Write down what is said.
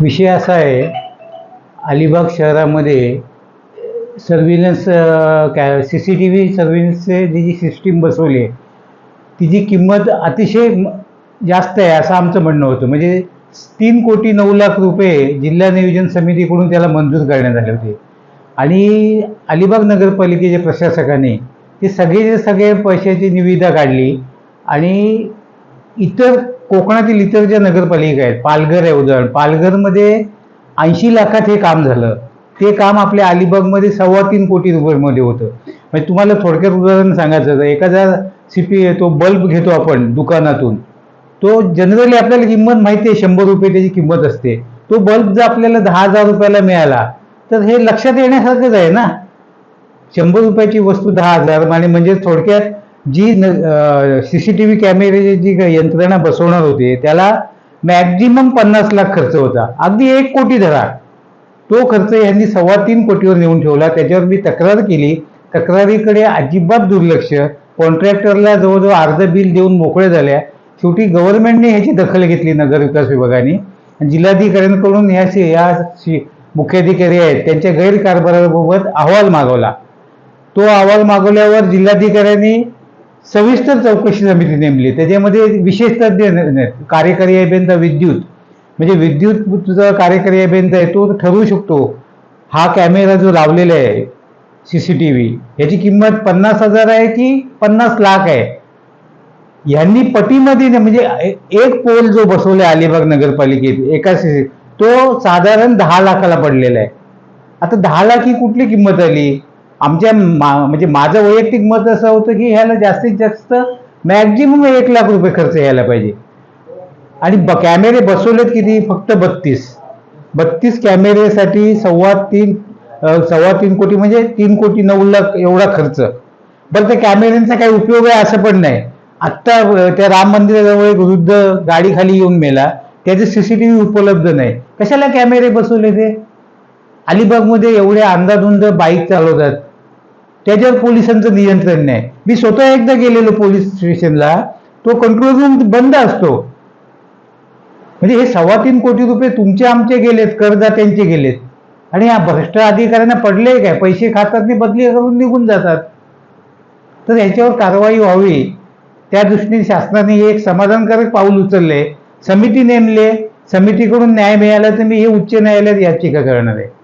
विषय असा आहे अलिबाग शहरामध्ये सर्व्हिलन्स कॅ सी सी टी व्ही सर्व्हिलन्सचे जी जी सिस्टीम बसवली आहे तिची किंमत अतिशय जास्त आहे असं आमचं म्हणणं होतं. म्हणजे तीन कोटी नऊ लाख रुपये जिल्हा नियोजन समितीकडून त्याला मंजूर करण्यात आले होते. आणि अलिबाग नगरपालिकेच्या प्रशासकाने ते सगळे सगळे पैशाची निविदा काढली आणि इतर कोकणातील इतर ज्या नगरपालिका आहेत पालघर आहे उदाहरण. पालघरमध्ये ऐंशी लाखात हे काम झालं. ते काम आपल्या अलिबागमध्ये सव्वा तीन कोटी रुपयामध्ये होतं. म्हणजे तुम्हाला थोडक्यात उदाहरण सांगायचं एखादा सी पी तो बल्ब घेतो आपण दुकानातून. तो जनरली आपल्याला किंमत माहिती आहे शंभर रुपये त्याची किंमत असते. तो बल्ब जर आपल्याला दहा हजार रुपयाला मिळाला तर हे लक्षात येण्यासारखंच आहे ना? शंभर रुपयाची वस्तू दहा हजार आणि म्हणजे थोडक्यात जी सी सी टी व्ही कॅमेऱ्याची जी यंत्रणा बसवणार होते त्याला मॅक्झिमम पन्नास लाख खर्च होता. अगदी एक कोटी धरा. तो खर्च यांनी सव्वा तीन कोटीवर नेऊन ठेवला. त्याच्यावर मी तक्रार केली. तक्रारीकडे अजिबात दुर्लक्ष. कॉन्ट्रॅक्टरला जवळजवळ अर्ध बिल देऊन मोकळे झाल्या शेवटी गव्हर्नमेंटने ह्याची दखल घेतली नगर विकास विभागाने. जिल्हाधिकाऱ्यांकडून ह्या शि- या मुख्याधिकारी आहेत त्यांच्या गैरकारभाराबाबत अहवाल मागवला. तो अहवाल मागवल्यावर जिल्हाधिकाऱ्यांनी सविस्तर चौकशी समिती नेमली. त्याच्यामध्ये विशेष तज्ज्ञ कार्यकारी अभियंता विद्युत म्हणजे विद्युत तुझा कार्यकारी अभियंता आहे तो ठरवू शकतो. हा कॅमेरा जो लावलेला आहे सी सी टी व्ही याची किंमत पन्नास हजार आहे की पन्नास लाख आहे? यांनी पटीमध्ये म्हणजे एक पोल जो बसवला अलिबाग नगरपालिकेत एका सी तो साधारण दहा लाखाला पडलेला आहे. आता दहा लाख ही कुठली किंमत आली? आमच्या मा- म्हणजे माझं वैयक्तिक मत असं होतं की ह्याला जास्तीत जास्त मॅक्झिमम एक लाख रुपये खर्च यायला पाहिजे. आणि ब कॅमेरे बसवलेत किती? फक्त बत्तीस. बत्तीस कॅमेरेसाठी सव्वा तीन सव्वा तीन कोटी म्हणजे तीन कोटी नऊ लाख एवढा खर्च. बरं त्या कॅमेऱ्यांचा काही उपयोग आहे असं पण नाही. आत्ता त्या राम मंदिराजवळ एक वृद्ध गाडीखाली येऊन मेला. त्याचे सीसीटीव्ही उपलब्ध नाही. कशाला कॅमेरे बसवले ते? अलिबागमध्ये एवढे अंदाधुंद बाईक चालवतात. त्याच्यावर पोलिसांचं नियंत्रण नाही. मी स्वतः एकदा गेलेलो पोलीस स्टेशनला तो कंट्रोल रूम बंद असतो. म्हणजे हे सव्वा तीन कोटी रुपये तुमचे आमचे गेलेत करदात्यांचे गेलेत. आणि या भ्रष्ट अधिकाऱ्यांना पडले काय? पैसे खातात आणि बदली करून निघून जातात. तर याच्यावर कारवाई व्हावी. त्या दृष्टीने शासनाने एक समाधानकारक पाऊल उचलले समिती नेमले. समितीकडून न्याय मिळाला तर मी हे उच्च न्यायालयात याचिका करणार आहे.